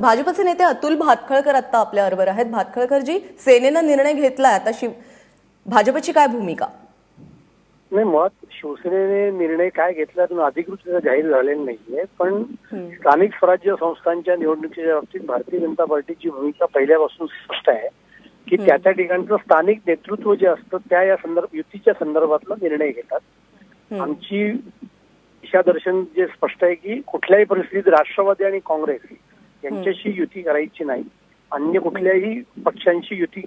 भाजपचे नेते अतुल भातखळकर आता आपल्याबरोबर आहेत. भातखळकरजी सेनेनं निर्णय घेतलाय. आता शिव भाजपची काय भूमिका? नाही मुळात शिवसेनेने निर्णय काय घेतला अजून अधिकृत जाहीर झालेला नाहीये. पण स्थानिक स्वराज्य संस्थांच्या निवडणुकीच्या बाबतीत भारतीय जनता पार्टीची भूमिका पहिल्यापासून स्पष्ट आहे की त्या त्या ठिकाणचं स्थानिक नेतृत्व जे असतं त्या या संदर्भ युतीच्या संदर्भातला निर्णय घेतात. आमची दिशादर्शन जे स्पष्ट आहे की कुठल्याही परिस्थितीत राष्ट्रवादी आणि काँग्रेस यांच्याशी युती करायची नाही. अन्य कुठल्याही पक्षांशी युती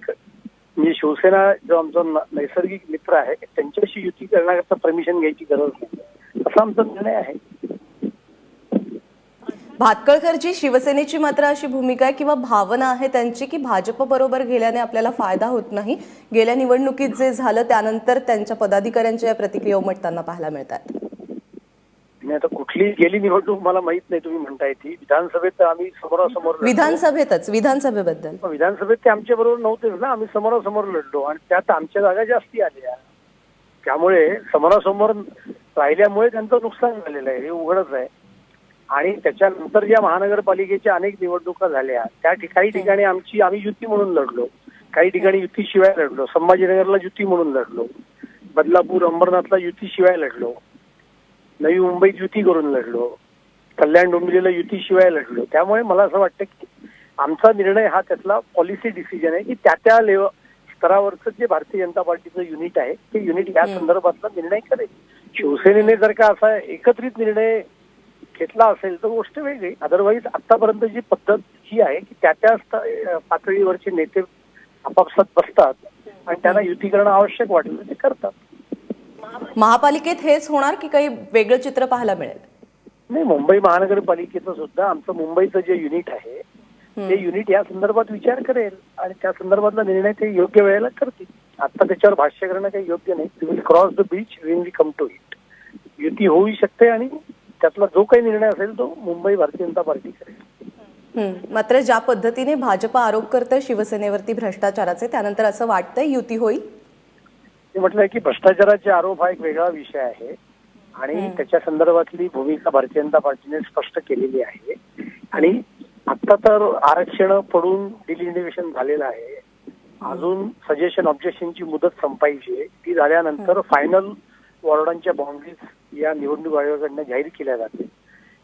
म्हणजे शिवसेना जो आमचा नैसर्गिक मित्र आहे त्यांच्याशी युती करण्याकरता परमिशन घ्यायची गरज नाही. असा आमचा निर्णय आहे. भातकळकरची शिवसेनेची मात्र अशी भूमिका आहे किंवा भावना आहे त्यांची की भाजप बरोबर गेल्याने आपल्याला फायदा होत नाही. गेल्या निवडणुकीत जे झालं त्यानंतर त्यांच्या पदाधिकाऱ्यांच्या या प्रतिक्रिया उमटताना पाहायला मिळतात. आणि आता कुठली गेली निवडणूक मला माहीत नाही तुम्ही म्हणताय ती. विधानसभेत आम्ही समोरासमोर. विधानसभेतच विधानसभेबद्दल. पण विधानसभेत ते आमच्या बरोबर नव्हतेच ना. आम्ही समोरासमोर लढलो आणि त्यात आमच्या जागा जास्ती आल्या. त्यामुळे समोरासमोर राहिल्यामुळे त्यांचं नुकसान झालेलं आहे. हे उघडच आहे. आणि त्याच्यानंतर ज्या महानगरपालिकेच्या अनेक निवडणुका झाल्या त्या ठिकाणी ठिकाणी आमची आम्ही युती म्हणून लढलो. काही ठिकाणी युती शिवाय लढलो. संभाजीनगरला युती म्हणून लढलो. बदलापूर अंबरनाथला युती शिवाय लढलो. नवी मुंबईत युती करून लढलो. कल्याण डोंबिवलीला युती शिवाय लढलो. त्यामुळे मला असं वाटतं की आमचा निर्णय हा त्यातला पॉलिसी डिसिजन आहे की त्या त्या लेव स्तरावरचं जे भारतीय जनता पार्टीचं युनिट आहे ते युनिट या संदर्भातला निर्णय करेल. शिवसेनेने जर का असा एकत्रित निर्णय घेतला असेल तर गोष्ट वेगळी. अदरवाईज आतापर्यंत जी पद्धत ही आहे की त्या त्या पातळीवरचे नेते आपापसात बसतात आणि त्यांना युती करणं आवश्यक वाटलं ते करतात. महापालिकेत हेच होणार की काही वेगळं चित्र पाहायला मिळेल? नाही मुंबई महानगरपालिकेचं सुद्धा आमचं मुंबईचं जे युनिट आहे ते युनिट या संदर्भात विचार करेल आणि त्या संदर्भातला निर्णय ते योग्य वेळेला करतील. आता त्याच्यावर भाष्य करणं काही योग्य नाही. Will cross the beach when we come to it युती होऊ शकते आणि त्यातला जो काही निर्णय असेल तो मुंबई भारतीय जनता पार्टी करेल. मात्र ज्या पद्धतीने भाजप आरोप करतं शिवसेनेवरती भ्रष्टाचाराचे त्यानंतर असं वाटतंय युती होईल? मी म्हटलंय की भ्रष्टाचाराचे आरोप हा एक वेगळा विषय आहे. आणि त्याच्या संदर्भातली भूमिका भारतीय जनता पार्टीने स्पष्ट केलेली आहे. आणि आता तर आरक्षण पडून डिलिमिनेशन झालेलं आहे. अजून सजेशन ऑब्जेक्शनची मुदत संपायची आहे. ती झाल्यानंतर फायनल वॉर्डांच्या बाउंड्रीज या निवडणूक आयोगाकडनं जाहीर केल्या जातील.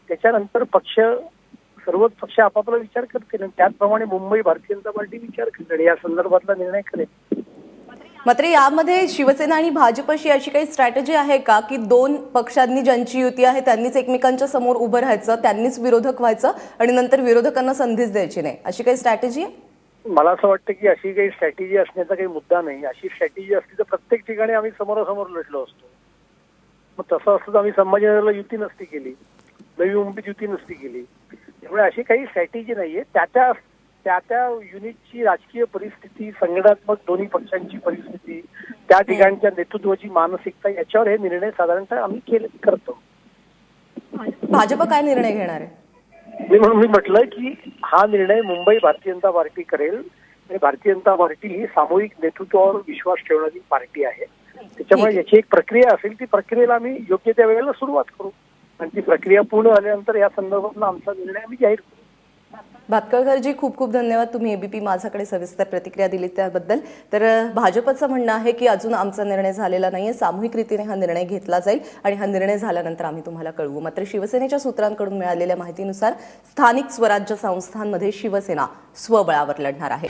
त्याच्यानंतर पक्ष सर्वच पक्ष आपापला विचार करतील. आणि त्याचप्रमाणे मुंबई भारतीय जनता पार्टी विचार करेल आणि या संदर्भातला निर्णय करेल. मात्र यामध्ये शिवसेना आणि भाजपशी अशी काही स्ट्रॅटेजी आहे का की दोन पक्षांनी ज्यांची युती आहे त्यांनीच एकमेकांच्या समोर उभं राहायचं त्यांनीच विरोधक व्हायचं आणि नंतर विरोधकांना संधीच द्यायची नाही? अशी काही स्ट्रॅटेजी आहे? मला असं वाटतं की अशी काही स्ट्रॅटेजी असण्याचा काही मुद्दा नाही. अशी स्ट्रॅटेजी असली तर प्रत्येक ठिकाणी आम्ही समोरासमोर लढलो असतो. मग तसं असतं तर आम्ही संभाजीनगरला युती नसती केली. नवी मुंबईत युती नसती केली. त्यामुळे अशी काही स्ट्रॅटेजी नाहीये. त्या त्या त्या त्या युनिटची राजकीय परिस्थिती संघटनात्मक दोन्ही पक्षांची परिस्थिती त्या ठिकाणच्या नेतृत्वाची मानसिकता याच्यावर हे निर्णय साधारणतः आम्ही केले करतो. भाजप काय निर्णय घेणार आहे? मी म्हणून मी म्हटलं की हा निर्णय मुंबई भारतीय जनता पार्टी करेल. आणि भारतीय जनता पार्टी ही सामूहिक नेतृत्वावर विश्वास ठेवणारी पार्टी आहे. त्याच्यामुळे याची एक प्रक्रिया असेल ती प्रक्रियेला आम्ही योग्य त्या वेळेला सुरुवात करू. आणि ती प्रक्रिया पूर्ण झाल्यानंतर या संदर्भातला आमचा निर्णय आम्ही जाहीर करू. भातकळकरजी खूप खूप धन्यवाद. तुम्ही एबीपी माझ्याकडे सविस्तर प्रतिक्रिया दिली त्याबद्दल. तर भाजपचं म्हणणं आहे की अजून आमचा निर्णय झालेला नाहीये. सामूहिक रीतीने हा निर्णय घेतला जाईल आणि हा निर्णय झाल्यानंतर आम्ही तुम्हाला कळवू. मात्र शिवसेनेच्या सूत्रांकडून मिळालेल्या माहितीनुसार स्थानिक स्वराज्य संस्थांमध्ये शिवसेना स्वबळावर लढणार आहे.